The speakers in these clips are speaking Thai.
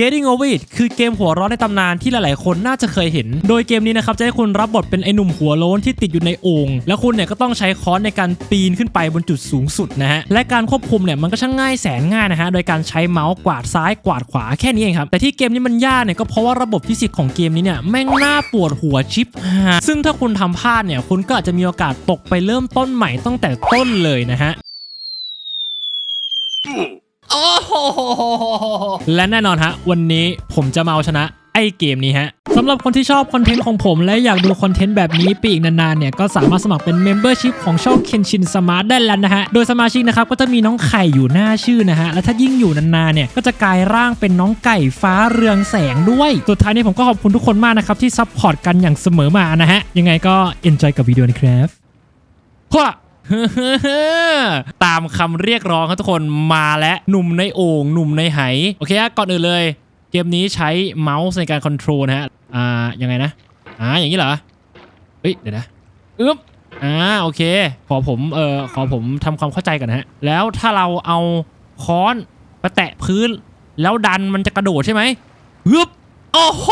Getting Over It คือเกมหัวร้อนในตำนานที่หลายๆ คนน่าจะเคยเห็น โดยเกมนี้นะครับจะให้คุณรับบทเป็นไอ้หนุ่มหัวโล้นที่ติดอยู่ในโอ่งแล้วคุณเนี่ยก็ต้องใช้ค้อนในการปีนขึ้นไปบนจุดสูงสุดนะฮะ และการควบคุมเนี่ยมันก็ช่างง่ายแสนง่ายนะฮะ โดยการใช้เมาส์กวาดซ้ายกวาดขวาแค่นี้เองครับ แต่ที่เกมนี้มันยากเนี่ยก็เพราะว่าระบบฟิสิกส์ของเกมนี้เนี่ยแม่งน่าปวดหัวชิปหาซึ่งถ้าคุณทำพลาดเนี่ยคุณก็อาจจะมีโอกาสตกไปเริ่มต้นใหม่ตั้งแต่ต้นเลยนะฮะ โอ้โหและแน่นอนฮะ วันนี้ผมจะมาเอาชนะไอเกมนี้ฮะสำหรับคนที่ชอบคอนเทนต์ของผม และอยากดูคอนเทนต์แบบนี้ไปอีกนานๆเนี่ย ก็สามารถสมัครเป็น Membership ของช่อง Kenshin Smart ได้แล้วนะฮะ โดยสมาชิกนะครับ ก็จะมีน้องไข่อยู่หน้าชื่อนะฮะ และถ้ายิ่งอยู่นานๆเนี่ย ก็จะกลายร่างเป็นน้องไก่ฟ้าเรืองแสงด้วย สุดท้ายนี้ผมก็ขอบคุณทุกคนมากนะครับ ที่ซัพพอร์ตกันอย่างเสมอมานะฮะยังไงก็ enjoy กับวิดีโอนะครับฮะ ตามคำเรียกร้องครับทุกคนมาแล้วหนุ่มในโอ่งหนุ่มในไหโอเคฮะก่อนอื่นเลย เกมนี้ใช้เมาส์ในการคอนโทรลนะฮะอ่ายังไงนะอ่าอย่างนี้เหรอเฮ้ยเดี๋ยวนะอึ๊บอ่าโอเค ขอผมเอ่อขอผมทำความเข้าใจกันนะฮะ แล้วถ้าเราเอาค้อนไปแตะพื้น แล้วดันมันจะกระโดดใช่ไหมฮึบโอ้โห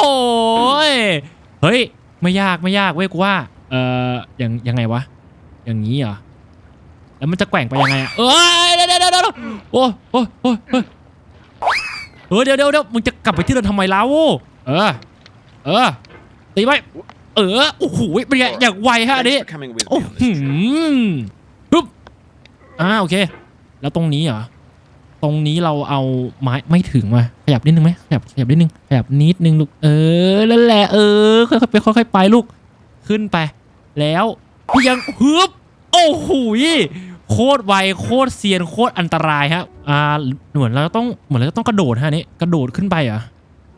เฮ้ยไม่ยากไม่ยากเว้ยกูว่าเอ่อยังยังไงวะอย่างนี้เหรอ แล้วมันจะแกว่งไปยังไงอะเอ้ยเดี๋ยวเดี๋ยวเดี๋ยวเดี๋ยวโอ้โอ้โอ้เฮ้ยเออเดี๋ยวเดี๋ยวเดี๋ยวมึงจะกลับไปที่เดิมทำไมแล้วเออ เออ ตีไปเออ โอ้โห เป็นไง อย่างไวฮะอันนี้โอ้หืมปึ๊บ อ่า โอเค แล้วตรงนี้เหรอ ตรงนี้เราเอาไม้ไม่ถึงว่ะขยับนิดนึงไหมขยับ ขยับนิดนึง ขยับนิดนึงลูก เออนั่นแหละ เออ ค่อยๆไปค่อยๆไปลูก ขึ้นไป แล้วยังฮึบ โอ้โหยโคตรไวโคตรเซียนโคตรอันตรายฮะอ่าเหมือนเราต้องเหมือนเราต้องกระโดดฮะนี่กระโดดขึ้นไปเหรอ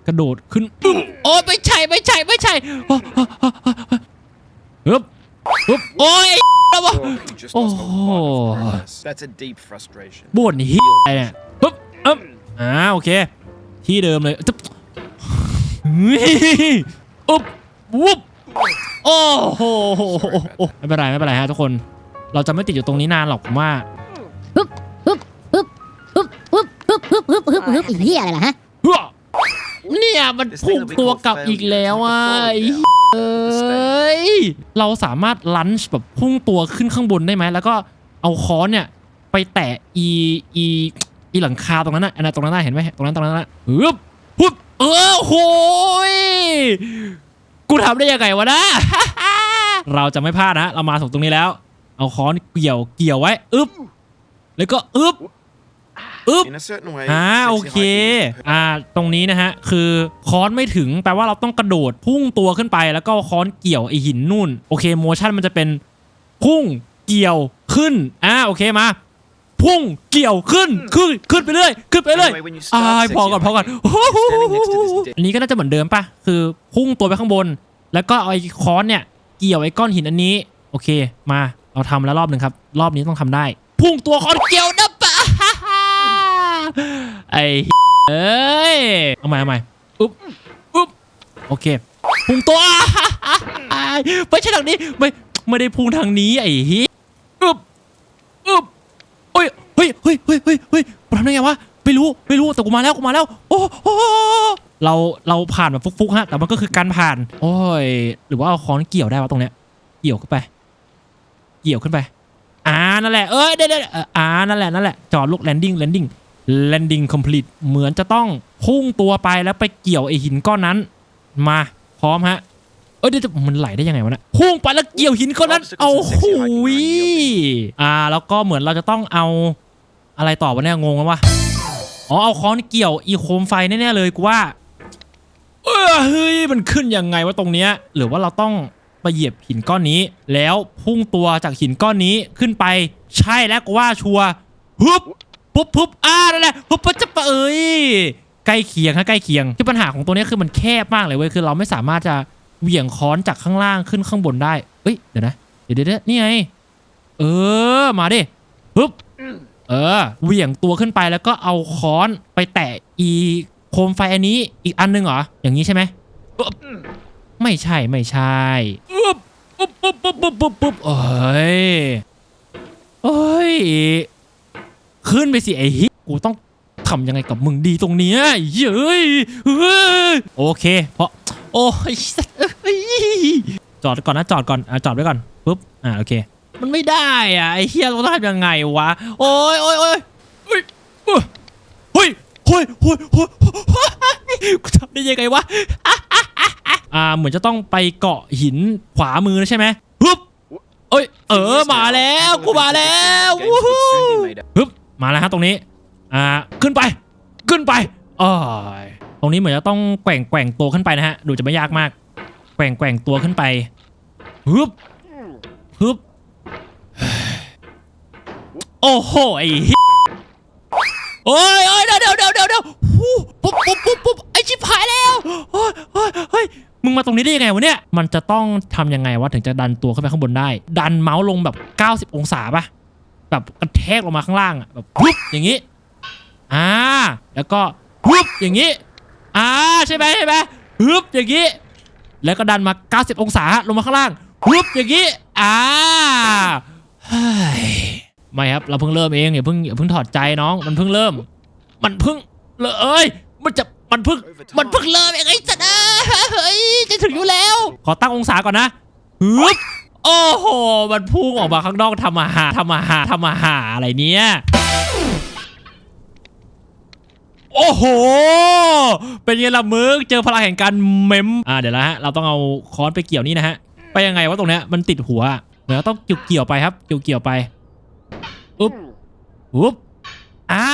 กระโดดขึ้นอึ๊บโอ้ยไม่ใช่ไม่ใช่ไม่ใช่โอ้ฮึบฮึบโอ้ยแล้ววะ Oh, you just Oh. lost a lot of progress. That's a deep frustration. บ่นเฮียอะไรเนี่ยปึ๊บอึ๊บอ่าโอเค ที่เดิมเลยตึ๊บอุ๊บวุบโอ้โหไม่เป็นไรไม่เป็นไรฮะทุกคน เราจะไม่ติดอยู่ตรงนี้นานหรอกผมว่าฮึบฮึบฮึบฮึบฮึบฮึบฮึบฮึบฮึบฮึบอีเหี้ยอะไรล่ะฮะเฮ้อเนี่ยมันพุ่งตัวกลับอีกแล้วอะไอ้เหี้ยเอ้ยเราสามารถลันช์แบบพุ่งตัวขึ้นข้างบนได้ไหมแล้วก็เอาค้อนเนี่ยไปแตะอีอีอีหลังคาตรงนั้นน่ะอันนั้นตรงนั้นน่ะเห็นไหมตรงนั้นตรงนั้นน่ะฮึบฮึบเออโหยกูทำได้ยังไงวะนะ เราจะไม่พลาดนะ เรามาถึงตรงนี้แล้ว เอาค้อนเกี่ยวเกี่ยวไว้อึ๊บแล้วก็อึ๊บอึ๊บ In a certain way, อ่า sexy โอเค hiking is อ่า ตรงนี้นะฮะ คือค้อนไม่ถึง แปลว่าเราต้องกระโดดพุ่งตัวขึ้นไป แล้วก็เอาค้อนเกี่ยวไอหินนู่น โอเค โมชั่นมันจะเป็น พุ่งเกี่ยวขึ้น อ่า โอเคมา พุ่งเกี่ยวขึ้น ขึ้น ขึ้นไปเรื่อย ขึ้นไปเรื่อย Anyway, when you อ่า start พอก่อน sexy พอก่อน hiking, standing next to this dip อันนี้ก็น่าจะเหมือนเดิมป่ะ คือพุ่งตัวไปข้างบน แล้วก็เอาไอ้ค้อนเนี่ย เกี่ยวไอ้ก้อนหินอันนี้ โอเค มา เราทำแล้วรอบหนึ่งครับ รอบนี้ต้องทำได้ พุ่งตัวคอนเกียวนะปะไอ้เอ้ยเอาใหม่เอาใหม่อุ๊บอุ๊บโอเค พุ่งตัวไม่ใช่ทางนี้ไม่ไม่ได้พุ่งทางนี้ไอ้เฮียอึบอึบเฮ้ยเฮ้ยเฮ้ยเฮ้ยเฮ้ยเฮ้ยทำได้ไงวะไม่รู้ไม่รู้แต่กูมาแล้วกูมาแล้ว โอ้โหเราเราผ่านแบบฟุกๆฮะแต่มันก็คือการผ่าน โอ้ย หรือว่าเอาค้อนเกี่ยวได้วะตรงเนี้ยเกี่ยวขึ้นไป เกี่ยวขึ้นไปอ่านั่นแหละเอ้ยเดี๋ยวเดี๋ยวเอ่ออ่านั่นแหละนั่นแหละจอดลูกแลนดิ้งแลนดิ้งแลนดิ้งคอมพลีทเหมือนจะต้องพุ่งตัวไปแล้วไปเกี่ยวไอหินก้อนนั้น มาพร้อมฮะเอ้ยเดี๋ยวมันไหลได้ยังไงวะเนะพุ่งไปแล้วเกี่ยวหินก้อนนั้น Obstacles เอา and หุ sexy hiking ย are อ่าแล้วก็เหมือนเราจะต้องเอาอะไรต่อวะเนี่ยงงแล้ววะอ๋อเอาค้อนเกี่ยวอีโคมไฟแน่ๆเลยกูว่าเออเฮ้ยมันขึ้นยังไงวะตรงเนี้ยหรือว่าเราต้อง ไปเหยียบหินก้อนนี้ แล้วพุ่งตัวจากหินก้อนนี้ขึ้นไป ใช่แล้วกว่าชัวร์ฮึบปุ๊บปุ๊บอ่านั่นแหละปุ๊บปุ๊บจะเอ้ยใกล้เคียงฮะใกล้เคียงที่ปัญหาของตัวนี้คือมันแคบมากเลยเว้ยคือเราไม่สามารถจะเหวี่ยงค้อนจากข้างล่างขึ้นข้างบนได้เอ้ยเดี๋ยวนะเดี๋ยวเดี๋ยวนี่ไงเออมาดิปึ๊บเออเหวี่ยงตัวขึ้นไปแล้วก็เอาค้อนไปแตะอีโคมไฟอันนี้อีกอันหนึงเหรออย่างนี้ใช่ไหม ไม่ใช่ไม่ใช่ปุ๊บปุ๊บปุ๊บปุ๊บปุ๊บปุ๊บปุ๊บเอ้ยเอ้ยขึ้นไปสิไอ้ฮิกูต้องทำยังไงกับมึงดีตรงเนี้ยเย้ยเฮ้ยโอเคเพราะโอ้ยสัตว์เอ้ยจอดก่อนนะจอดก่อนอะจอดไว้ก่อนปุ๊บอ่าโอเคมันไม่ได้อะไอ้เฮียเราต้องทำยังไงวะโอ้ยโอ้ยโอ้ยเฮ้ย เฮ้ยเฮ้ยเฮ้ยเฮ้ยเฮ้ยกูทำได้ยังไงวะอ่าเหมือนจะต้องไปเกาะหินขวามือนะใช่ไหมฮึบเอ้ยเออมาแล้วกูมาแล้ว Games วู้ would ฮู้ soon be made up. ฮึบมาแล้วฮะตรงนี้อ่าขึ้นไป ขึ้นไปอ้ายตรงนี้เหมือนจะต้องแกว่งแกว่งตัวขึ้นไปนะฮะดูจะไม่ยากมาก แกว่งแกว่งตัวขึ้นไปฮึบฮึบโอ้โหไอ้เหี้ย โอ้ยโอ้ยเดี๋ยวเดี๋ยวเดี๋ยวเดี๋ยวเดี๋ยวหูปุ๊บปุ๊บปุ๊บปุ๊บไอชิบหายแล้วโอ้ยโอ้ยเฮ้ยมึงมาตรงนี้ได้ยังไงวะเนี่ย มันจะต้องทำยังไงวะถึงจะดันตัวขึ้นไปข้างบนได้ ดันเมาส์ลงแบบ 90 องศาป่ะ แบบกระแทกลงมาข้างล่างอะแบบปุ๊บอย่างนี้ อ่า แล้วก็ปุ๊บอย่างนี้ อ่าใช่ไหมใช่ไหมปุ๊บอย่างนี้ แล้วก็ดันมา 90 องศาลงมาข้างล่างปุ๊บอย่างนี้ อ่าเฮ้ย ไม่ครับเราเพิ่งเริ่มเองอย่าเพิ่งอย่าเพิ่งถอดใจน้องมันเพิ่งเริ่ม มันเพิ่งเลยเอ้ยมันจะมันเพิ่งมันเพิ่งเริ่มเองไอ้สัตว์เอ้ยจะถึงอยู่แล้ว ขอตั้งองศาก่อนนะฮึบโอ้โห มันพุ่งออกมาข้างนอกทำอาหาทำอาหาทำอาหาอะไรเนี่ยโอ้โห เป็นไงล่ะมึงเจอพลังแห่งการเมม อ่าเดี๋ยวนะฮะ เราต้องเอาค้อนไปเกี่ยวนี่นะฮะ ไปยังไงวะตรงเนี้ยมันติดหัว เดี๋ยวเราต้องเกี่ยวเกี่ยวไปครับ เกี่ยวเกี่ยวไป อุ๊บอ่า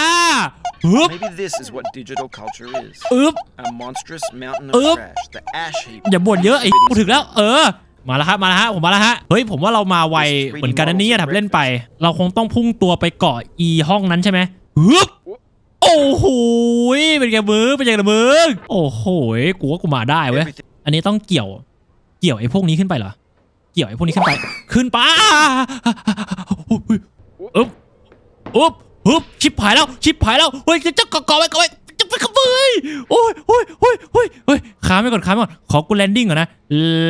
อุ๊บ Maybe this is what digital culture is. อึ๊บ A monstrous mountain Up. of trash. The ash heap. อย่าบ่นเยอะไอ้กูถึงแล้ว เออ มาแล้วครับมาแล้วฮะผมมาแล้วฮะเฮ้ยผมว่าเรามาไวเหมือนกันนะเนี่ยทำเล่นไป เราคงต้องพุ่งตัวไปเกาะอีห้องนั้นใช่ไหมฮึบโอ้โหยเป็นไงมึงเป็นไงล่ะมึงโอ้โหยกูว่ากูมาได้เว้ย Everything อันนี้ต้องเกี่ยว เกี่ยวไอ้พวกนี้ขึ้นไปเหรอ เกี่ยวไอ้พวกนี้ขึ้นไป ขึ้นไปอึ๊บ อึ๊บอึ๊บชิบหายแล้วชิบหายแล้วเฮ้ยจะจะเกาะเกาะไว้เกาะไว้จะไปขโมยโอ้ยโอ้ยโอ้ยโอ้ยเฮ้ยค้างไว้ก่อนค้างไว้ก่อนขอกูแลนดิ้งก่อนนะ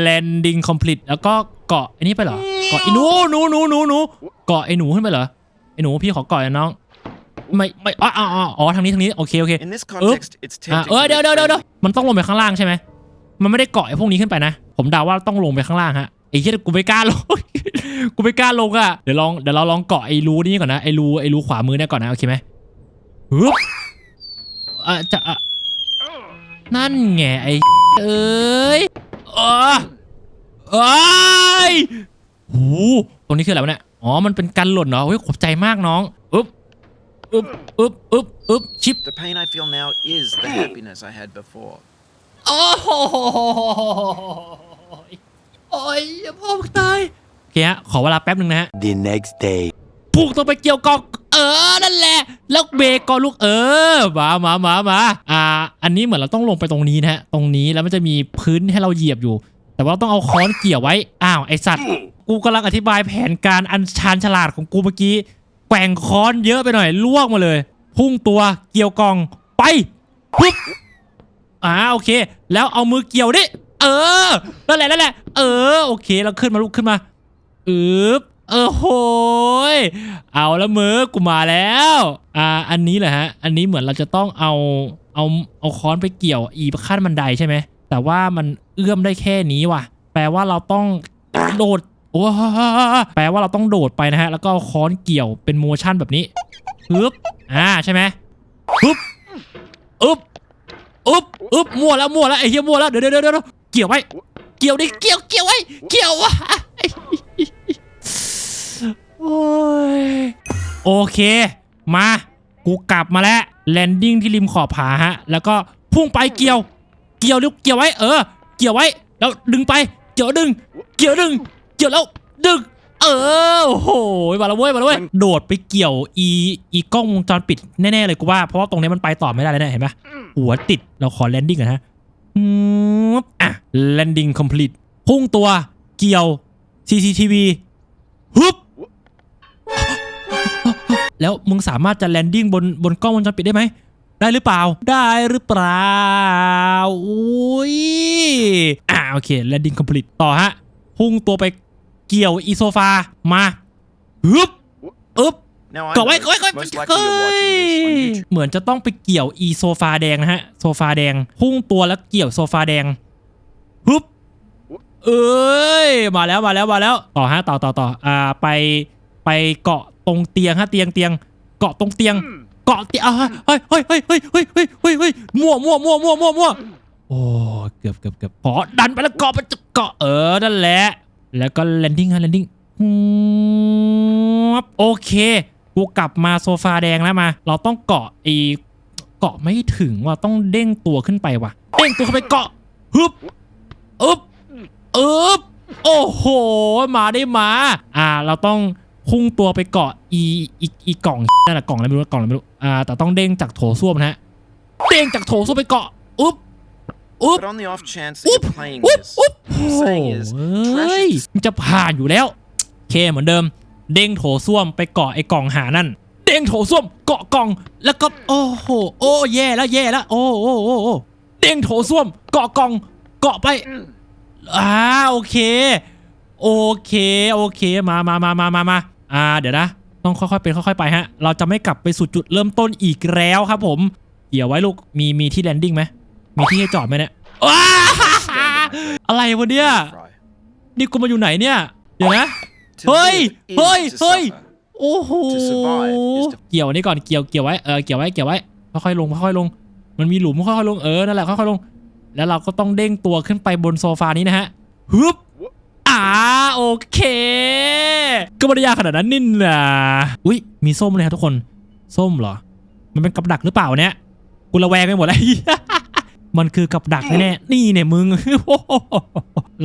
landing complete แล้วก็เกาะไอ้นี่ไปเหรอเกาะไอ้หนูหนูหนูหนูหนูเกาะไอ้หนูขึ้นไปเหรอไอ้หนูพี่ขอเกาะหน่อยน้องไม่ไม่อ๋ออ๋ออ๋ออ๋อทางนี้ทางนี้โอเคโอเค In this context, it's อะ tempting. เออ to เดี๋ยว make เดี๋ยวเดี๋ยว friends เดี๋ยวมันต้องลงไปข้างล่างใช่ไหมมันไม่ได้เกาะไอ้พวกนี้ขึ้นไปนะ ผมเดาว่าต้องลงไปข้างล่างฮะ ไอ้เหี้ยกูไม่กล้าลง กูไม่กล้าลงอะ เดี๋ยวลอง เดี๋ยวเราลองเกาะไอ้รูนี้ก่อนนะ ไอ้รู ไอ้รูขวามือเนี่ยก่อนนะ โอเคไหมฮึบอะจะอะนั่นไงไอ้เอ้ยเออเอ้ยหูตรงนี้คืออะไรวะเนี่ย อ๋อ มันเป็นกันหล่นเหรอเฮ้ยขอบใจมากน้องอึ๊บอึ๊บอึ๊บอึ๊บอึ๊บชิป The pain I feel now is the happiness I had before. โอ้โห โอ้ยพ่อมึงตายโอเคฮะขอเวลาแป๊บหนึ่งนะฮะ The next day. ผูกตัวไปเกี่ยวกองเออ นั่นแหละ แล้วเบรกก่อนลูกเออ มามามามาอ่า อันนี้เหมือนเราต้องลงไปตรงนี้นะฮะ ตรงนี้แล้วมันจะมีพื้นให้เราเหยียบอยู่ แต่ว่าต้องเอาค้อนเกี่ยวไว้ อ้าว ไอสัตว์ กูกำลังอธิบายแผนการอันชาญฉลาดของกูเมื่อกี้ แกว่งค้อนเยอะไปหน่อยล่วงมาเลย พุ่งตัวเกี่ยวกองไปปุ๊บอ่า โอเค แล้วเอามือเกี่ยวดิ เออนั่นแหละนั่นแหละ เออ โอเคเราขึ้นมาลุกขึ้นมาอึบเออโหยเอาแล้วมือกูมาแล้ว อ่า อันนี้แหละฮะ อันนี้เหมือนเราจะต้องเอา เอา เอาค้อนไปเกี่ยว อีขั้นบันไดใช่ไหม แต่ว่ามันเอื้อมได้แค่นี้ว่ะ แปลว่าเราต้องโดด โอ้แปลว่าเราต้องโดดไปนะฮะ แล้วก็ค้อนเกี่ยวเป็นโมชั่นแบบนี้ฮึบอ่า ใช่ไหมฮึบอึบอึ๊บอึ๊บมั่วแล้วมั่วแล้วไอ้เหี้ยมั่วแล้ว เดี๋ยวเดี๋ยวเดี๋ยว เดี๋ยวเกี่ยวไว้ เกี่ยวดิ เกี่ยว เกี่ยวไว้ เกี่ยวไว้โอ้ย โอเค มา กูกลับมาแล้วแลนดิ้งที่ริมขอบผาฮะ แล้วก็พุ่งไปเกี่ยว เกี่ยวลูกเกี่ยวไว้ เออ เกี่ยวไว้ แล้วดึงไป เกี่ยวดึง เกี่ยวดึง เกี่ยวแล้วดึง เออ โอ้โห มาแล้วเว้ย มาแล้วเว้ย โดดไปเกี่ยวอีอีกล้องวงจรปิดแน่ๆเลยกูว่า เพราะว่าตรงนี้มันไปต่อไม่ได้เลยนะเห็นไหมหัวติด เราขอแลนดิ้งก่อนฮะ อะแลนดิ้งคอมพลีทพุ่งตัวเกี่ยว CCTV ฮึบแล้วมึงสามารถจะแลนดิ้งบนบนกล้องวงจรปิดได้ไหม ได้หรือเปล่า ได้หรือเปล่า อุ้ย อ่าโอเคแลนดิ้งคอมพลีทต่อฮะ พุ่งตัวไปเกี่ยวอีโซฟา มาฮึบอึบ Now I เกาะไว้ know เกาะไว้เกาะไว้ most เฮ้ likely you're watching this on ย YouTube. เหมือนจะต้องไปเกี่ยวอีโซฟาแดงนะฮะ โซฟาแดง พุ่งตัวแล้วเกี่ยวโซฟาแดงฮึบเอ้ย มาแล้วมาแล้วมาแล้ว ต่อฮะต่อต่อต่ออ่าไปไปเกาะตรงเตียงฮะเตียงเตียงเกาะตรงเตียง เกาะเตียงอะเฮ้ยเฮ้ยเฮ้ยเฮ้ยเฮ้ยเฮ้ยเฮ้ยเฮ้ยมั่วมั่วมั่วมั่วมั่วมั่วโอ้เกือบเกือบเกือบพอดันไปแล้วเกาะไปจะเกาะเออนั่นแหละแล้วก็แลนดิ้งฮะแลนดิ้งโอเค กูกลับมาโซฟาแดงแล้วมา เราต้องเกาะไอเกาะไม่ถึงว่าต้องเด้งตัวขึ้นไปว่ะ เด้งตัวเข้าไปเกาะฮึบอึบอึบโอ้โห มาได้มา อ่า เราต้องพุ่งตัวไปเกาะอีอีอีกล่องนั่นแหละกล่องอะไรไม่รู้กล่องอะไรไม่รู้อ่าแต่ต้องเด้งจากโถส้วมนะฮะเด้งจากโถส้วมไปเกาะอึบอึบ But on the off chance that อุ๊บ you're playing อุ๊บ this, อุ๊บ what I'm saying is เฮ้ย trash มันจะผ่านอยู่แล้ว โอเคเหมือนเดิม เด้งโถส้วมไปเกาะไอ้กล่องหานั่น เด้งโถส้วมเกาะกล่อง แล้วก็โอ้โหโอ้แย่แล้วแย่แล้วโอ้โอ้โอ้โอ้เด้งโถส้วมเกาะกล่อง เกาะไปอ่าโอเค โอเคโอเคมามามามามามาอ่า เดี๋ยวนะ ต้องค่อยๆเป็นค่อยๆไปฮะ เราจะไม่กลับไปสู่จุดเริ่มต้นอีกแล้วครับผมเดี๋ยวไว้ลูกมีมีที่แลนดิ้งไหมมีที่ให้จอดไหมเนี่ยว้าอะไรวะเนี่ย fry. นี่กูมาอยู่ไหนเนี่ย เดี๋ยวนะ To เฮ้ย live is เฮ้ย to เฮ้ย suffer. โอ้โห To survive is to- เกี่ยวอันนี้ก่อน เกี่ยว เกี่ยวไว้ เออ เกี่ยวไว้ เกี่ยวไว้ ค่อยๆลง ค่อยๆลง มันมีหลุมค่อยๆลง เออ นั่นแหละ ค่อยๆลง แล้วเราก็ต้องเด้งตัวขึ้นไปบนโซฟานี้นะฮะฮึบอ่าโอเค ก็ไม่ได้ยากขนาดนั้นนี่นะอุ้ย มีส้มเลยครับทุกคน ส้มเหรอ มันเป็นกับดักหรือเปล่าเนี่ย กูระแวงไปหมดแล้วมันคือกับดักแน่ๆนี่เนี่ยมึง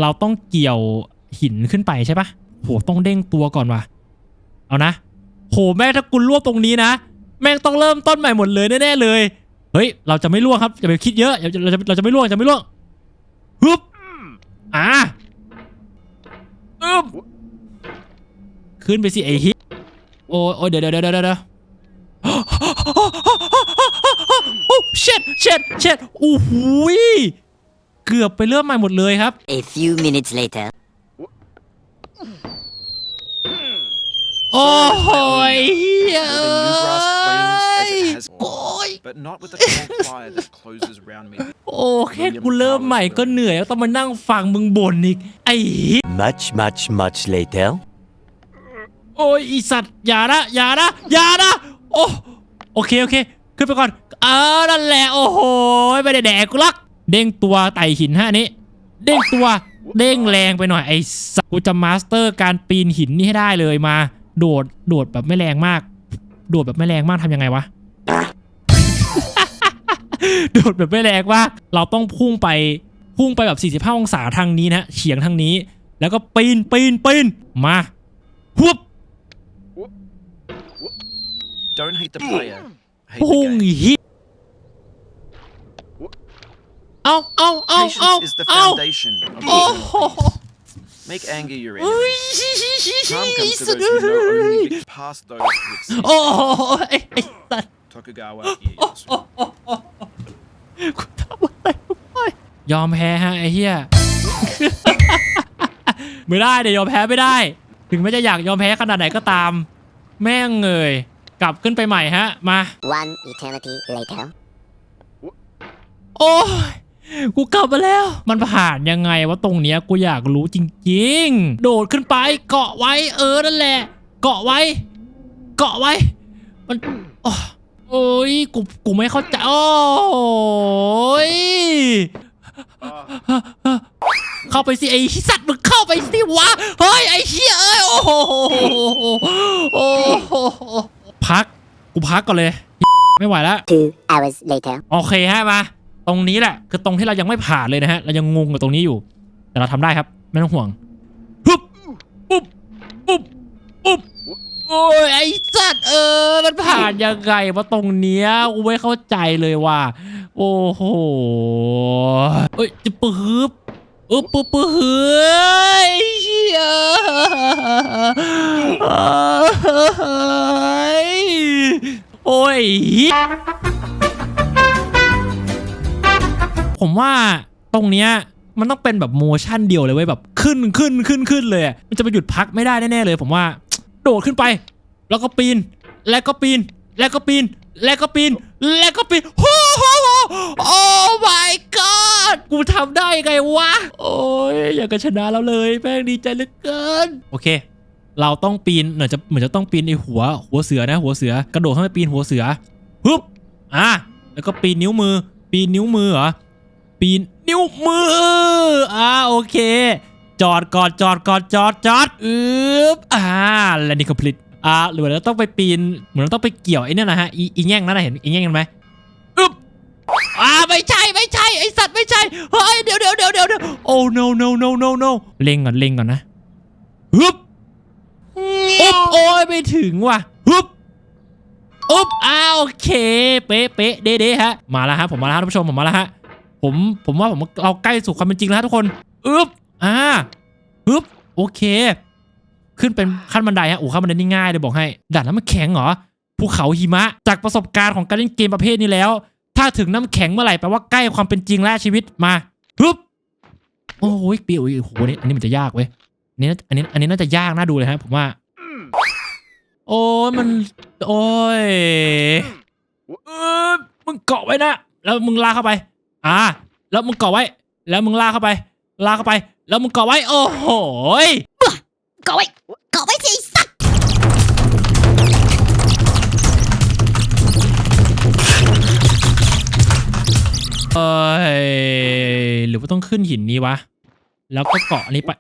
เราต้องเกี่ยวหินขึ้นไปใช่ปะ โหต้องเด้งตัวก่อนว่ะ เอานะ โหแม่ถ้ากูล่วงตรงนี้นะ แม่งต้องเริ่มต้นใหม่หมดเลยแน่ๆเลย เฮ้ย เราจะไม่ล่วงครับอย่าไปคิดเยอะเราจะเราจะไม่ล่วงจะไม่ล่วงฮึบอ่าอึบขึ้นไปสิไอ้ฮิโอ้โอ้เดี๋ยวเดี๋ยวเดี๋ยวเดี๋ยวโอ้เช็ดเช็ดเช็ดโอ้โหยเกือบไปเริ่มใหม่หมดเลยครับ A few minutes later. โอ้โหยเฮ้ย With the new grass flames as it has โอ้ย but not with the cold fire that closes around me. โอ้แค่กูเริ่มใหม่ก็เหนื่อยแล้วต้องมานั่งฟังมึงบ่นอีก ไอ้เหี้ย Much, much, much later. โอ้ยอีสัตว์อย่านะอย่านะอย่านะโอ้โอเคโอเค ขึ้นไปก่อนเออนั่นแหละโอ้โหไม่ได้แดกกูลัก เด้งตัวไต่หินฮะอันนี้ เด้งตัวเด้งแรงไปหน่อยไอ้สัตว์กูจะมาสเตอร์การปีนหินนี่ให้ได้เลยมา โดดโดดแบบไม่แรงมาก โดดแบบไม่แรงมากทำยังไงวะโดดแบบไม่แรงมากเราต้องพุ่งไปพุ่งไปแบบ 45 องศาทางนี้นะเฉียงทางนี้ แล้วก็ปีนปีนปีนมาหุบ Don't hate the player. Hate พุ่ง the game. ฮิเอาเอาเอาเอา Patience is the เอา foundation of โอ้ good โห Make anger your อุ้ enemy. ย Calm comes to those who know only get past those who exceed. โอ้โหไอ้ไอ้สัตว์ Tokugawa Ieyasu. กูทำอะไรลงไปยอมแพ้ฮะไอ้เหี้ย ไม่ได้เดี๋ยวยอมแพ้ไม่ได้ ถึงแม้จะอยากยอมแพ้ขนาดไหนก็ตาม แม่งเงยกลับขึ้นไปใหม่ฮะ มา One eternity later. โอ้ย กูกลับมาแล้ว มันผ่านยังไงวะตรงเนี้ยกูอยากรู้จริง ๆ โดดขึ้นไปเกาะไว้เออนั่นแหละ เกาะไว้ เกาะไว้ มันโอ้โอ้ยกูกูไม่เข้าใจโอ้ยเข้าไปสิไอ้สัตว์มึงเข้าไปสิวะเฮ้ยไอ้เหี้ยเอ้ยโอ้โหโอ้โหพักกูพักก่อนเลย ไม่ไหวแล้ว Two hours later. โอเคฮะมา ตรงนี้แหละ คือตรงที่เรายังไม่ผ่านเลยนะฮะ เรายังงงกับตรงนี้อยู่ แต่เราทำได้ครับ ไม่ต้องห่วงปุ๊บปุ๊บปุ๊บปุ๊บโอ้ยไอ้สัตว์เออ มันผ่านยังไงวะตรงเนี้ยกูไม่เข้าใจเลยว่า โอ้โหเอ้ยจะปึ๊บเออปึ๊บปึ๊บเฮ้ยเชี่ยโอ้ย ผมว่าตรงเนี้ยมันต้องเป็นแบบโมชั่นเดียวเลยเว้ยแบบขึ้นขึ้นขึ้นขึ้นเลย มันจะไปหยุดพักไม่ได้แน่ๆเลย ผมว่าโดดขึ้นไป แล้วก็ปีน แล้วก็ปีน แล้วก็ปีน แล้วก็ปีน แล้วก็ปีนโอ้โหโอ้ my god กูทำได้ไงวะ โอ้ยอยากจะชนะแล้วเลยแม่งดีใจเหลือเกิน โอเค เราต้องปีนเหมือนจะเหมือนจะต้องปีนไอหัว หัวเสือนะ หัวเสือกระโดดเข้าไปปีนหัวเสือฮึบอะแล้วก็ปีนนิ้วมือ ปีนนิ้วมือเหรอ ปีน นิ้วมือ อ่าโอเค จอดก่อนจอดก่อนจอดจอดอึบอ่าและนี่ก็ผลิตอ่าหรือเราต้องไปปีนเหมือนเราต้องไปเกี่ยวไอ้นี่นะฮะอีแง่งนั่นนะเห็นอีแง่งกันไหมอึบอ่าไม่ใช่ไม่ใช่ไอสัตว์ไม่ใช่เฮ้ยเดี๋ยวเดี๋ยวเดี๋ยวเดี๋ยวเดี๋ยวโอ้ no no no no no เล็งก่อนเล็งก่อนนะฮึบอุ๊บโอ้ยไม่ถึงว่ะฮึบอุ๊บอ้าโอเค เป๊ะเป๊ะเด้เด้ฮะ มาแล้วฮะ ผมมาแล้วท่านผู้ชม ผมมาแล้วฮะ ผมผมว่าผมเราใกล้สู่ความเป็นจริงแล้วทุกคนอึ๊บอ่าอึ๊บโอเค ขึ้นเป็นขั้นบันไดฮะโอ้ขั้นบันไดนี่ง่ายเลยบอกให้ด่านน้ำแข็งเหรอภูเขาหิมะจากประสบการณ์ของการเล่นเกมประเภทนี้แล้ว ถ้าถึงน้ำแข็งเมื่อไหร่แปลว่าใกล้ความเป็นจริงแล้วชีวิตมาฮึบโอ้ยปีโอ้ยโอ้โหนี่อันนี้มันจะยากเว้ยอันนี้อันนี้อันนี้น่าจะยากน่าดูเลยฮะผมว่า โอ้ยมัน โอ้ยเออมึงเกาะไว้นะ แล้วมึงลากเข้าไป อ่าแล้วมึงเกาะไว้ แล้วมึงลากเข้าไป ลากเข้าไป แล้วมึงเกาะไว้ โอ้โหยเกาะไว้เกาะไว้สิไอ้สัตว์เอ้ยหรือว่าต้องขึ้นหินนี้วะ แล้วก็เกาะอันนี้ไป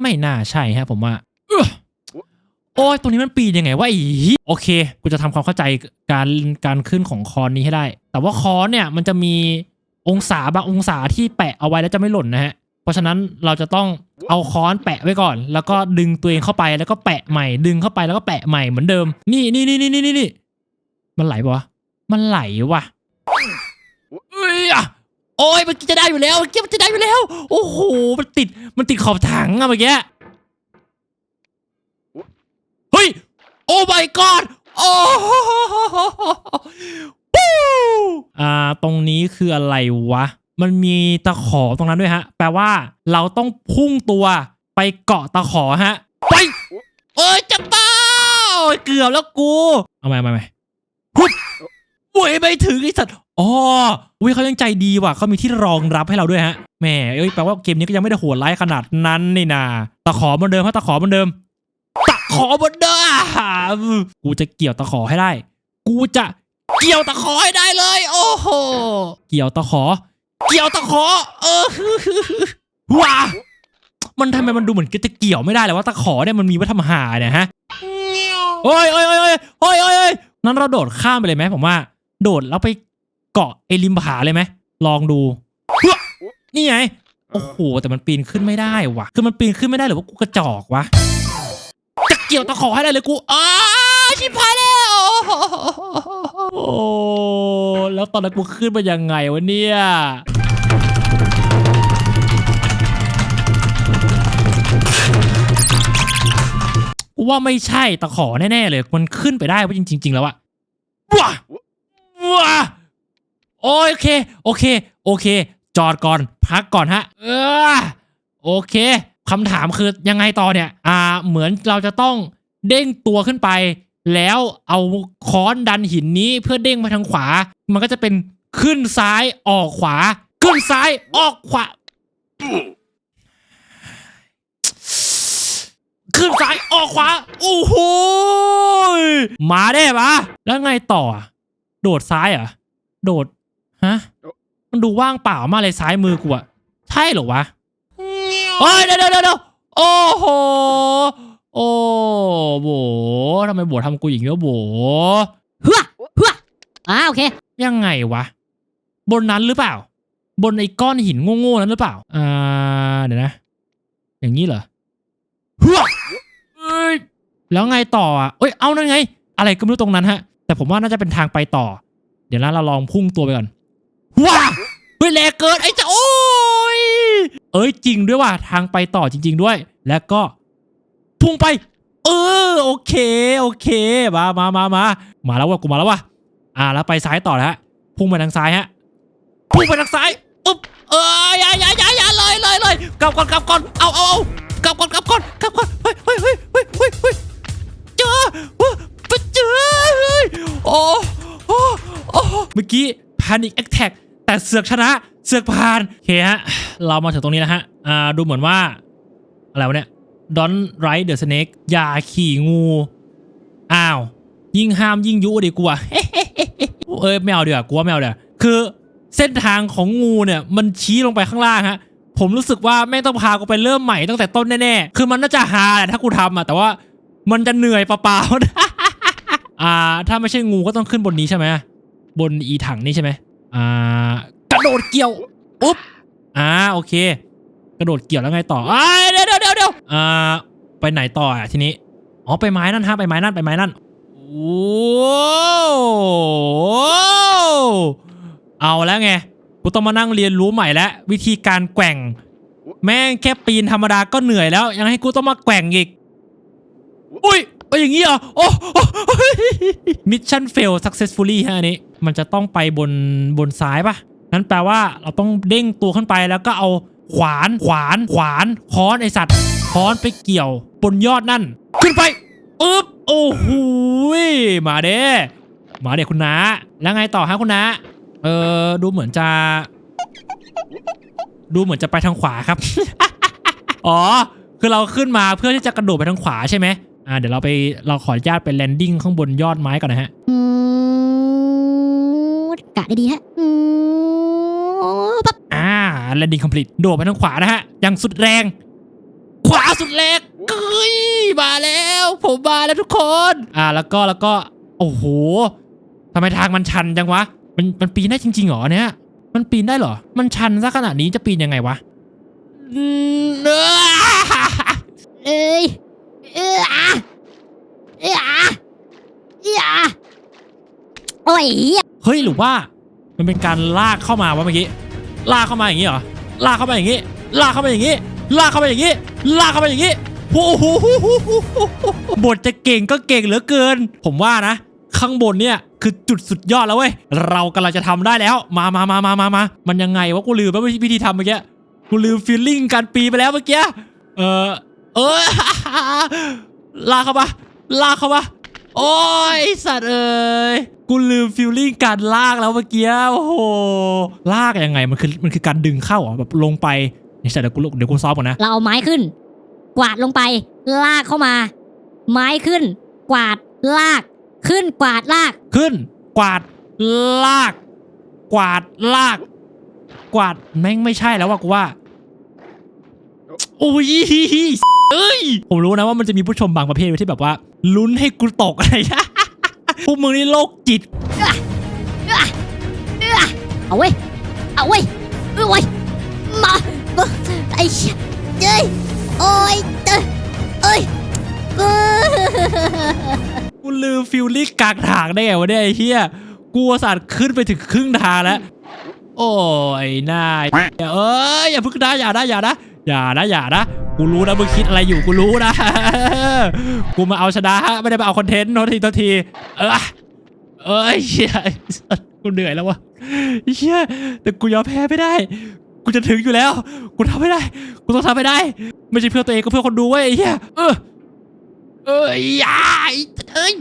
ไม่น่าใช่ฮะผมว่าเอื้อโอ้ยตรงนี้มันปีนยังไงวะอีโอเค กูจะทำความเข้าใจการการขึ้นของคอนนี้ให้ได้ แต่ว่าคอนเนี่ยมันจะมีองศาบางองศาที่แปะเอาไว้แล้วจะไม่หล่นนะฮะ เพราะฉะนั้นเราจะต้องเอาค้อนแปะไว้ก่อน แล้วก็ดึงตัวเองเข้าไปแล้วก็แปะใหม่ ดึงเข้าไปแล้วก็แปะใหม่เหมือนเดิม นี่นี่นี่นี่นี่นี่มันไหลปะมันไหลวะเอ้ยอะโอ้ยมันจะได้อยู่แล้วเมื่อกี้มันจะได้อยู่แล้ว โอ้โห มันติด มันติดขอบถังอะเมื่อกี้ เฮ้ย โอ้ my god โอ้อ่า ตรงนี้คืออะไรวะ มันมีตะขอตรงนั้นด้วยฮะ แปลว่าเราต้องพุ่งตัวไปเกาะตะขอฮะ ไปเอ้ยจะเป้าเกือบแล้วกู เอาใหม่เอาใหม่เอาใหม่ฮึบโอ้ยไม่ถึงไอ้สัตว์อ๋ออุ้ยเขายังใจดีว่ะเขามีที่รองรับให้เราด้วยฮะแหมเอ้ยแปลว่าเกมนี้ก็ยังไม่ได้โหดร้ายขนาดนั้นนี่นาตะขอเหมือนเดิมฮะตะขอเหมือนเดิม ขอเหมือนเดิมกูจะเกี่ยวตะขอให้ได้ กูจะเกี่ยวตะขอให้ได้เลย โอ้โห เกี่ยวตะขอ เกี่ยวตะขอ เออว้ามันทำไมมันดูเหมือนจะเกี่ยวไม่ได้เลยว่าตะขอเนี่ยมันมีว้ทำหาเนี่ยฮะโอ้ยโอ้ยโอ้ยโอ้ยโอ้ยโอ้ยนั้นเราโดดข้ามไปเลยไหมผมว่า โดดแล้วไปเกาะไอ้ริมผาเลยไหมลองดูนี่ไงโอ้โหแต่มันปีนขึ้นไม่ได้ว่ะ คือมันปีนขึ้นไม่ได้หรือว่ากูกระจอกวะจะ กี่ยวตะขอให้ได้เลยกูอ้าชิบหายแล้วโอ้แล้วตอนนั้นกูขึ้นมายังไงวะเนี่ยกูว่าไม่ใช่ตะขอแน่ๆเลย มันขึ้นไปได้ว่าจริง ๆ แล้วอะว้าว้าโอเค โอเค โอเค จอดก่อน พักก่อนฮะ เออโอเค คำถามคือยังไงต่อเนี่ย อ่า เหมือนเราจะต้องเด้งตัวขึ้นไป แล้วเอาค้อนดันหินนี้เพื่อเด้งมาทางขวา มันก็จะเป็นขึ้นซ้ายออกขวา ขึ้นซ้ายออกขวา ขึ้นซ้ายออกขวา โอ้โหมาได้ปะแล้วไงต่อ โดดซ้ายเหรอ โดด ฮะ มันดูว่างเปล่ามากเลยซ้ายมือกูอะใช่เหรอวะ เฮ้ยเดี๋ยวเดี๋ยวเดี๋ยวโอ้โห โอ้โบทำไมโบทำกูอย่างนี้วะโบเฮือเฮืออ่าโอเค ยังไงวะ บนนั้นหรือเปล่า บนไอ้ก้อนหินโง่ๆนั้นหรือเปล่า อ่า เดี๋ยวนะ อย่างนี้เหรอเฮ้ยเอ้ยแล้วไงต่ออะเอ้ย เอานั่นไง อะไรก็ไม่รู้ตรงนั้นฮะ แต่ผมว่าน่าจะเป็นทางไปต่อ เดี๋ยวนะเราลองพุ่งตัวไปก่อนว้าเฮ้ยแรงเกินไอ้เจ้าโอ้ย เอ้ยจริงด้วยว่ะทางไปต่อจริง ๆด้วย แล้วก็พุ่งไป เออโอเคโอเคมามามามามาแล้วว่ะกูมาแล้วว่ะอ่าแล้วไปซ้ายต่อแล้วฮะพุ่งไปทางซ้ายฮะพุ่งไปทางซ้ายอุ๊บเอออย่าอย่าอย่าอย่าเลยเลยเลยกลับก่อนกลับก่อนเอาเอาเอากลับก่อนกลับก่อนกลับก่อนเฮ้ยเฮ้ยเฮ้ยเฮ้ยเฮ้ยเฮ้ยเจอเฮ้ยอ้โอ้โอ้เมื่อกี้ Panic Attack แต่เสือกชนะ เสือกผ่านโอเคฮะ เรามาถึงตรงนี้แล้วฮะ อ่า ดูเหมือนว่า อะไรวะเนี่ย Don't ride the snake อย่าขี่งู อ้าว ยิ่งห้ามยิ่งยุดิกลัวเอ้ยไม่เดี๋ยวกลัวไม่เอาเดี๋ยวคือเส้นทางของงูเนี่ย มันชี้ลงไปข้างล่างฮะ ผมรู้สึกว่าแม่งต้องพากูไปเริ่มใหม่ตั้งแต่ต้นแน่ๆ คือมันน่าจะฮาแหละถ้ากูทำอะ แต่ว่ามันจะเหนื่อยเปล่าๆอ่า ถ้าไม่ใช่งูก็ต้องขึ้นบนนี้ใช่ไหมบนอีถังนี่ใช่ไหมอ่า โดดเกี่ยวอุ๊บอ่าโอเค กระโดดเกี่ยวแล้วไงต่ออ่าเดี๋ยวเดี๋ยวเดี๋ยวเดี๋ยวอ่าไปไหนต่ออะทีนี้อ๋อไปไม้นั่นฮะไปไม้นั่นไปไม้นั่นโอ้เอาแล้วไง กูต้องมานั่งเรียนรู้ใหม่แล้ววิธีการแกว่ง แม่งแค่ปีนธรรมดาก็เหนื่อยแล้ว ยังให้กูต้องมาแกว่งอีก อุ้ยไปอย่างนี้เหรอ โอ้มิชชั่นเฟล successfully ฮะอันนี้ มันจะต้องไปบนบนซ้ายปะ นั่นแปลว่าเราต้องเด้งตัวขึ้นไปแล้วก็เอาขวานขวานขวานค้อนไอสัตว์ค้อนไปเกี่ยวบนยอดนั่น ขึ้นไปปึ๊บโอ้โหมาเด้มาเด้คุณน้าแล้วไงต่อฮะคุณน้าเออดูเหมือนจะ ดูเหมือนจะไปทางขวาครับ อ๋อ คือเราขึ้นมาเพื่อที่จะกระโดดไปทางขวาใช่ไหมอ่าเดี๋ยวเราไปเราขออนุญาตไปแลนดิ้งข้างบนยอดไม้ก่อนนะฮะอืมกะได้ดีฮะ แลนดิ้งคอมพลีทโดดไปทางขวานะฮะอย่างสุดแรง ขวาสุดแรงเอ้ยมาแล้ว ผมมาแล้วทุกคน อ่าแล้วก็แล้วก็โอ้โหทำไมทางมันชันจังวะ มันมันปีนได้จริงๆเหรอเนี่ย มันปีนได้เหรอ มันชันซะขนาดนี้จะปีนยังไงวะเอ้อเอ้ยเอ้ยเอ้ยเอ้ยโอ้ยเหี้ยเฮ้ยหรือว่า มันเป็นการลากเข้ามาวะเมื่อกี้ ลากเข้ามาอย่างนี้เหรอลากเข้ามาอย่างนี้ลากเข้ามาอย่างนี้ลากเข้ามาอย่างนี้ลากเข้ามาอย่างนี้โอ้โหบทจะเก่งก็เก่งเหลือเกิน ผมว่านะ ข้างบนเนี่ยคือจุดสุดยอดแล้วเว้ยเรากำลังจะทำได้แล้ว มามามามามามามันยังไงวะกูลืมไปวิธีทำเมื่อกี้กูลืมฟีลลิ่งการปีไปแล้วเมื่อกี้เออเออลากเข้ามาลากเข้ามา โอ้ยไอ้สัตว์เอ้ยกูลืมฟีลลิ่งการลากแล้วเมื่อกี้โอ้โหลากยังไงมันคือมันคือการดึงเข้าเหรอแบบลงไปเดี๋ยวเดี๋ยวกูเดี๋ยวกูซ้อมก่อนนะเราเอาไม้ขึ้น กวาดลงไป ลากเข้ามา ไม้ขึ้น กวาดลาก ขึ้นกวาดลาก ขึ้น กวาดลาก กวาดลาก กวาดแม่งไม่ใช่แล้วว่ะกูว่าโอ้ยเอ้ยผมรู้นะว่ามันจะมีผู้ชมบางประเภทที่แบบว่า ลุ้นให้กูตกอะไรพวกมึงนี่โรคจิต เอาเว้ย เอาเว้ยเอาเว้ย มาไอ้เชี่ยเจ้ยโอ้ยเจ้ยเอ้ยเอ้ยกูลืมฟิลลิ่งกลางทางได้ไงวะเนี่ยไอ้เหี้ยกูอุตสัตว์ขึ้นไปถึงครึ่งทางแล้ว โอ้ยน่าเอ้ยอย่าพึ่งนะอย่านะอย่านะ อย่านะอย่านะกูรู้นะมึงคิดอะไรอยู่กูรู้นะ กูมาเอาชนะไม่ได้มาเอาคอนเทนต์โทษทีโทษที เออเอ้ยเชี่ยกูเหนื่อยแล้ววะเชี่ยแต่กูยอมแพ้ไม่ได้ กูจะถึงอยู่แล้ว กูทำไม่ได้ กูต้องทำไม่ได้ ไม่ใช่เพื่อตัวเองก็เพื่อคนดูเว้ยไอ้เหี้ยเออเอ้ยยาเอ้ย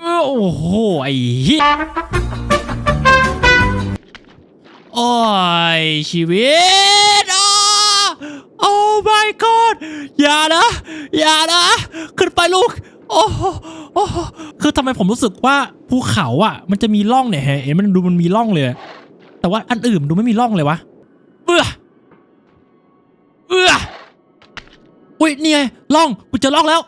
โอ้โหไอ้เหี้ยโอ้ยชีวิต โอ้ my god อย่านะ อย่านะ ขึ้นไปลูก โอ้โหโอ้โหคือทำไมผมรู้สึกว่าภูเขาอะ มันจะมีร่องเนี่ยเห็นมันดูมันมีร่องเลย แต่ว่าอันอื่นดูไม่มีร่องเลยวะเอื้อเอื้ออุ้ยนี่ไงร่องกูเจอร่องแล้ว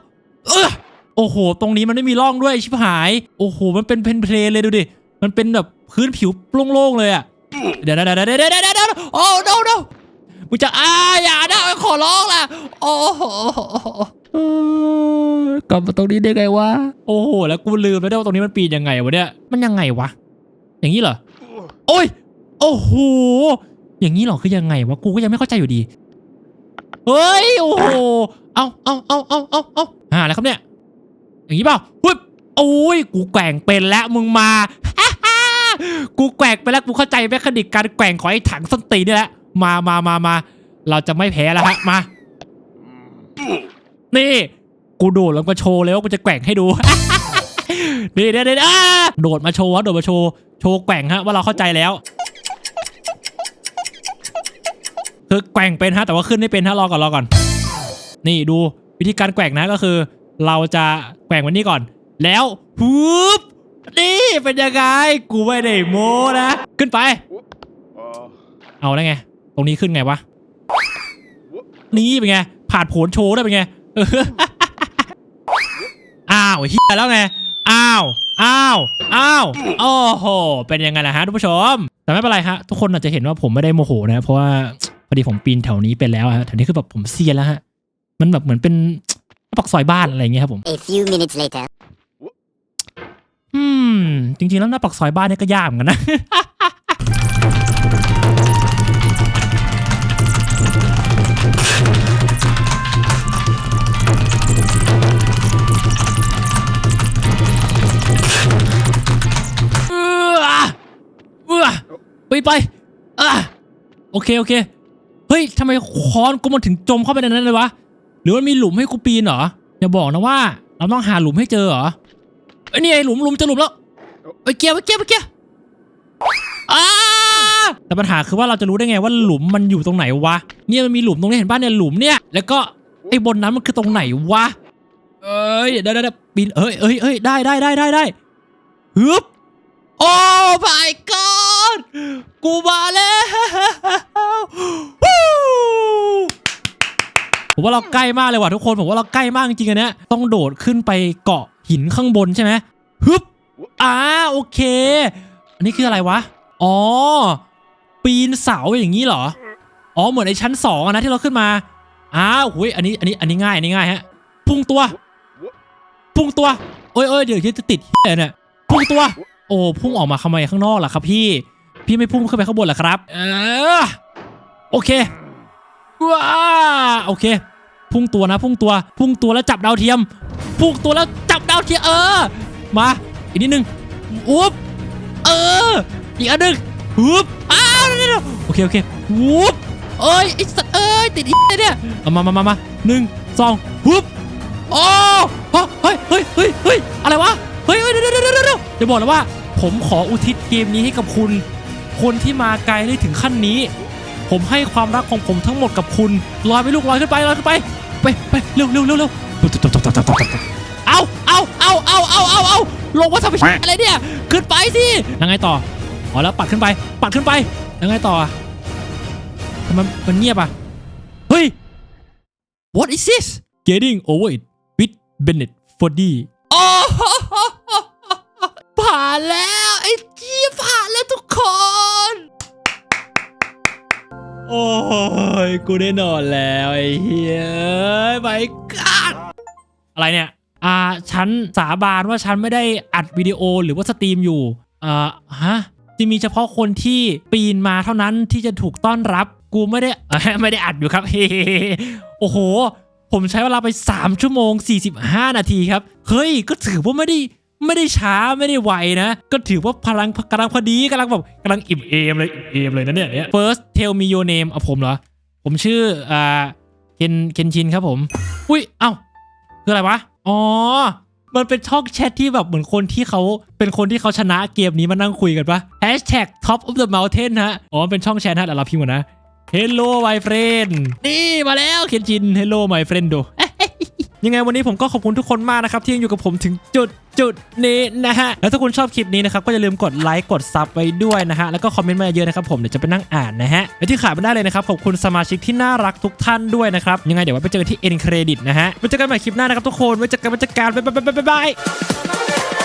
เออโอ้โห ตรงนี้มันไม่มีร่องด้วยชิบหาย โอ้โห มันเป็นเพนเพลเลยดูดิ มันเป็นแบบพื้นผิวโล่งๆเลยอะ เดี๋ยวเดี๋ยวเดี๋ยวเดี๋ยวเดี๋ยวเดี๋ยวโอ้ no no มึงจะอาอย่านะขอร้องล่ะ โอ้โหเออกลับมาตรงนี้ได้ไงวะ โอ้โห แล้วกูลืมแล้วด้วยว่าตรงนี้มันปีนยังไงวะเนี่ย มันยังไงวะ อย่างนี้เหรอ โอ้ย โอ้โห อย่างนี้เหรอคือยังไงวะ กูก็ยังไม่เข้าใจอยู่ดี เฮ้ย โอ้โห เอาเอาเอาเอาเอาเอาหาอะไรครับเนี่ย อย่างนี้เปล่าปึ๊บโอ้ย กูแกว่งเป็นแล้วมึงมา กูแกว่งไปแล้วกูเข้าใจแมคานิกการแกว่งของไอ้ถังส้นตีนนี่แหละ มามามามาเราจะไม่แพ้แล้วฮะมา นี่ กูโดดลงมาโชว์เลยว่ากูจะแกว่งให้ดูนี่เดี๋ยวเดี๋ยวโดดมาโชว์ฮะโดดมาโชว์โชว์แกว่งฮะว่าเราเข้าใจแล้วคือแกว่งเป็นฮะแต่ว่าขึ้นไม่เป็นฮะรอก่อนรอก่อน นี่ดูวิธีการแกว่งนะก็คือ เราจะแกว่งวันนี้ก่อน แล้วปุ๊บนี่เป็นยังไงกูไม่ได้โม้นะขึ้นไป เอาแล้ไง ตรงนี้ขึ้นไงวะ นี่เป็นไง ผ่านผลโชว์ได้เป็นไงเอออ้าวเฮียแล้วไง อ้าว อ้าว อ้าว โอ้โห เป็นยังไงล่ะฮะทุกผู้ชม แต่ไม่เป็นไรฮะ ทุกคนอาจจะเห็นว่าผมไม่ได้โมโหนะ เพราะว่าพอดีผมปีนแถวนี้เป็นแล้วฮะ แถวนี้คือแบบผมเซียนแล้วฮะ มันแบบเหมือนเป็นปักซอยบ้านอะไรอย่างเงี้ยครับผม A few minutes later. อืม จริงๆแล้วหน้าปักซอยบ้านเนี่ยก็ยากเหมือนกันนะ ไปไปอะโอเคโอเค เฮ้ยทำไมค้อนกูมันถึงจมเข้าไปในนั้นเลยวะ หรือมันมีหลุมให้กูปีนเหรอ อย่าบอกนะว่า เราต้องหาหลุมให้เจอเหรอเอ้ยนี่ไงหลุมหลุมเจะหลุมแล้วไปเกียร์ไปเกียร์ไปเกียร์อ้าแต่ปัญหาคือว่าเราจะรู้ได้ไงว่าหลุมมันอยู่ตรงไหนวะ เนี่ยมันมีหลุมตรงนี้เห็นป่ะเนี่ยหลุมเนี่ย แล้วก็ไอ้บนนั้นมันคือตรงไหนวะ เอ้ยเดี๋ยวเดี๋ยวเดี๋ยวปีนเอ้ยเอ้ยเอ้ยได้ได้ได้ได้ได้ฮึบโอ้ my god อนกูมาแล้วผมว่าเราใกล้มากเลยว่ะทุกคนผมว่าเราใกล้มากจริงๆอันเนี้ยต้องโดดขึ้นไปเกาะหินข้างบนใช่ไหมฮึบอ่าโอเค อันนี้คืออะไรวะ อ๋อ ปีนเสาอย่างนี้เหรอ อ๋อเหมือนไอ้ชั้นสองนะที่เราขึ้นมาอ้าวหุยอันนี้อันนี้อันนี้ง่ายอันนี้ง่ายฮะ พุ่งตัว พุ่งตัวเอ้ยเอ้ยเดี๋ยวจะติดเนี่ยพุ่งตัว โอ้พุ่งออกมาทำไมข้างนอกล่ะครับพี่ พี่ไม่พุ่งขึ้นไปข้างบนเหรอครับ เออโอเคว้าโอเค พุ่งตัวนะ พุ่งตัว พุ่งตัวแล้วจับดาวเทียม พุ่งตัวแล้วจับดาวเทียมเออ มาอีกนิดนึงอุ๊บเอออีกอันหนึงอุ๊บอ้าวเดี๋ยโอเคโอเคอุ๊บเอ้ยไอ้สัตว์เอ้ยติดอีเนี่ยเอามามามามาหนึ่งสองอุ๊บโอ้เฮ้ยเฮ้ยเฮ้ยเฮ้ยอะไรวะเฮ้ยเฮ้ยเดี๋ยวเดี๋ยวเดี๋ยวเดี๋ยวจะบอกแล้วว่า ผมขออุทิศเกมนี้ให้กับคุณ คนที่มาไกลได้ถึงขั้นนี้ ผมให้ความรักของผมทั้งหมดกับคุณลอยไปลูกลอยขึ้นไปลอยขึ้นไปไปไปเร็วเร็วเร็วเร็วเอาเอาเอาเอาเอาเอาเอาลงว่าทำอะไรเนี่ยขึ้นไปสิยังไงต่ออ๋อแล้วปัดขึ้นไป ปัดขึ้นไปยังไงต่ออะทำไมมันเงียบอะเฮ้ย What is this Getting over it with Bennett Foddy โอ้ผ่านแล้ว ไอ้เจี๊ยผ่านแล้วทุกคน โอ้ย กูได้นอนแล้วไอ้เฮียไปกัดอะไรเนี่ย อ่า ฉันสาบานว่าฉันไม่ได้อัดวิดีโอหรือว่าสตรีมอยู่อ่าฮะ จะมีเฉพาะคนที่ปีนมาเท่านั้นที่จะถูกต้อนรับ กูไม่ได้ ไม่ได้อัดอยู่ครับ เฮ้โอ้โห ผมใช้เวลาไป 3 ชั่วโมง 45 นาทีครับ เฮ้ย ก็ถือว่าไม่ได้ ไม่ได้ช้าไม่ได้ไวนะ ก็ถือว่าพลังกำลังพอดีกำลังแบบกำลังอิ่มเอมเลยอิ่มเอมเลยนะเนี่ยเนี่ย first tell me your name เอาผมเหรอ ผมชื่ออ่าเคนเคนชินครับผม อุ้ยเอ้าคืออะไรวะ อ๋อ มันเป็นช่องแชทที่แบบเหมือนคนที่เขาเป็นคนที่เขาชนะเกมนี้มานั่งคุยกันปะ hashtag top of the mountain ฮะ อ๋อ เป็นช่องแชทฮะเดี๋ยวเราพิมพ์ก่อนนะ Hello my friend นี่มาแล้วเคนชิน Hello my friend ดู ยังไงวันนี้ผมก็ขอบคุณทุกคนมากนะครับ ที่ยังอยู่กับผมถึงจุดจุดนี้นะฮะ แล้วถ้าคุณชอบคลิปนี้นะครับ ก็อย่าลืมกดไลค์กดซับไว้ด้วยนะฮะ แล้วก็คอมเมนต์มาเยอะนะครับผม เดี๋ยวจะไปนั่งอ่านนะฮะและที่ขาดไม่ได้เลยนะครับ ขอบคุณสมาชิกที่น่ารักทุกท่านด้วยนะครับ ยังไงเดี๋ยวไว้ไปเจอกันที่เอ็นเครดิตนะฮะไว้เจอกันใหม่คลิปหน้านะครับทุกคนไว้เจอกันไว้เจอกันบ๊ายบายบ๊ายบาย